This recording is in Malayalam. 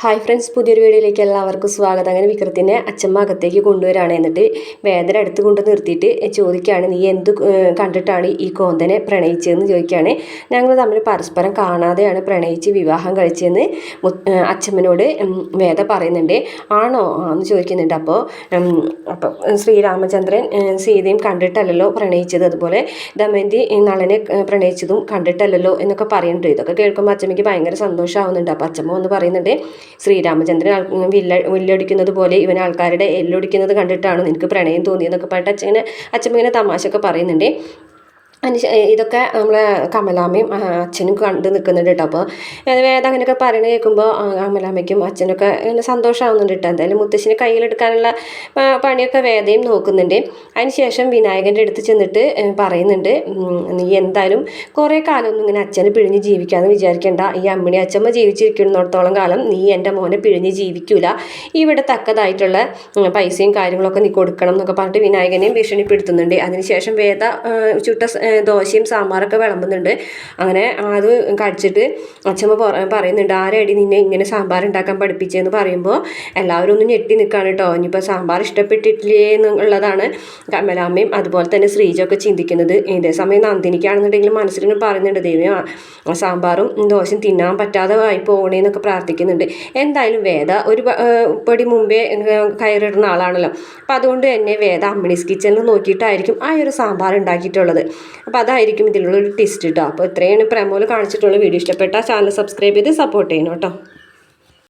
ഹായ് ഫ്രണ്ട്സ് പുതിയൊരു വീഡിയോയിലേക്ക് എല്ലാവർക്കും സ്വാഗതം. അങ്ങനെ വിക്രത്തിനെ അച്ഛമ്മ അകത്തേക്ക് കൊണ്ടുവരാണ്. എന്നിട്ട് വേദന അടുത്ത് കൊണ്ട് നിർത്തിയിട്ട് ചോദിക്കുകയാണ് നീ എന്ത് കണ്ടിട്ടാണ് ഈ കോന്തനെ പ്രണയിച്ചതെന്ന്? ചോദിക്കുകയാണ്. ഞങ്ങൾ തമ്മിൽ പരസ്പരം കാണാതെയാണ് പ്രണയിച്ച് വിവാഹം കഴിച്ചതെന്ന് അച്ഛമ്മനോട് വേദ പറയുന്നുണ്ട്. ആണോ? എന്ന് ചോദിക്കുന്നുണ്ട്. അപ്പോൾ അപ്പം ശ്രീരാമചന്ദ്രൻ സീതയും കണ്ടിട്ടല്ലല്ലോ പ്രണയിച്ചത്. അതുപോലെ ദമയന്തി നളനെ പ്രണയിച്ചതും കണ്ടിട്ടല്ലല്ലോ എന്നൊക്കെ പറയുന്നുണ്ട്. ഇതൊക്കെ കേൾക്കുമ്പോൾ അച്ഛമ്മയ്ക്ക് ഭയങ്കര സന്തോഷമാവുന്നുണ്ട് അപ്പോൾ അച്ഛമ്മ ഒന്ന് പറയുന്നുണ്ട് ശ്രീരാമചന്ദ്രൻ വില്ല വില്ലൊടിക്കുന്നത് പോലെ ഇവൻ ആൾക്കാരുടെ എല്ലൊടിക്കുന്നത് കണ്ടിട്ടാണ് നിനക്ക് പ്രണയം തോന്നിയെന്നൊക്കെ പറഞ്ഞിട്ട് അച്ഛനെ അച്ഛമ്മ ഇങ്ങനെ തമാശ ഒക്കെ പറയുന്നുണ്ട്. അതിന് ഇതൊക്കെ നമ്മളെ കമലാമ്മയും അച്ഛനും കണ്ട് നിൽക്കുന്നുണ്ട് കേട്ടോ അപ്പോൾ വേദം അങ്ങനെയൊക്കെ പറയണ കേൾക്കുമ്പോൾ കമലാമ്മയ്ക്കും അച്ഛനൊക്കെ ഇങ്ങനെ സന്തോഷമാവുന്നുണ്ട് കേട്ടോ എന്തായാലും മുത്തശ്ശിനെ കയ്യിലെടുക്കാനുള്ള പണിയൊക്കെ വേദയും നോക്കുന്നുണ്ട്. അതിന് ശേഷം വിനായകന്റെ അടുത്ത് ചെന്നിട്ട് പറയുന്നുണ്ട് നീ എന്തായാലും കുറേ കാലമൊന്നും ഇങ്ങനെ അച്ഛനെ പിഴിഞ്ഞ് ജീവിക്കാമെന്ന് വിചാരിക്കേണ്ട. ഈ അമ്മിണി അച്ഛമ്മ ജീവിച്ചിരിക്കുന്നിടത്തോളം കാലം നീ എന്റെ മോനെ പിഴിഞ്ഞ് ജീവിക്കൂല. ഇവിടെ തക്കതായിട്ടുള്ള പൈസയും കാര്യങ്ങളൊക്കെ നീ കൊടുക്കണം എന്നൊക്കെ പറഞ്ഞിട്ട് വിനായകനെയും ഭീഷണിപ്പെടുത്തുന്നുണ്ട്. അതിനുശേഷം വേദ ചുട്ട ദോശയും സാമ്പാറൊക്കെ വിളമ്പുന്നുണ്ട്. അങ്ങനെ അത് കഴിച്ചിട്ട് അച്ഛമ്മ പറയുന്നുണ്ട് ആരടി നിന്നെ ഇങ്ങനെ സാമ്പാർ ഉണ്ടാക്കാൻ പഠിപ്പിച്ചതെന്ന് പറയുമ്പോൾ എല്ലാവരും ഒന്ന് ഞെട്ടി നിൽക്കുകയാണ് കേട്ടോ ഇനിയിപ്പോൾ സാമ്പാർ ഇഷ്ടപ്പെട്ടിട്ടില്ലേ? എന്നുള്ളതാണ് കമലാമ്മയും അതുപോലെ തന്നെ ശ്രീജൊക്കെ ചിന്തിക്കുന്നത്. ഇതേ സമയം നന്ദിനിക്കാണെന്നുണ്ടെങ്കിൽ മനസ്സിലിങ്ങനെ പറയുന്നുണ്ട് ദൈവം സാമ്പാറും ദോശയും തിന്നാൻ പറ്റാതെ ആയി പോകണേന്നൊക്കെ പ്രാർത്ഥിക്കുന്നുണ്ട്. എന്തായാലും വേദ ഒരു പടി മുമ്പേ കയറിടുന്ന ആളാണല്ലോ. അപ്പം അതുകൊണ്ട് തന്നെ വേദ അമ്മിണീസ് കിച്ചണിൽ നോക്കിയിട്ടായിരിക്കും ആ ഒരു സാമ്പാർ ഉണ്ടാക്കിയിട്ടുള്ളത്. അപ്പോൾ അതായിരിക്കും ഇതിലുള്ള ഒരു ടിസ്റ്റ് കേട്ടോ അപ്പോൾ ഇത്രയാണ്. പ്രമോൽ കാണിച്ചിട്ടുള്ള വീഡിയോ ഇഷ്ടപ്പെട്ടാൽ ചാനൽ സബ്സ്ക്രൈബ് ചെയ്ത് സപ്പോർട്ട് ചെയ്യണം കേട്ടോ.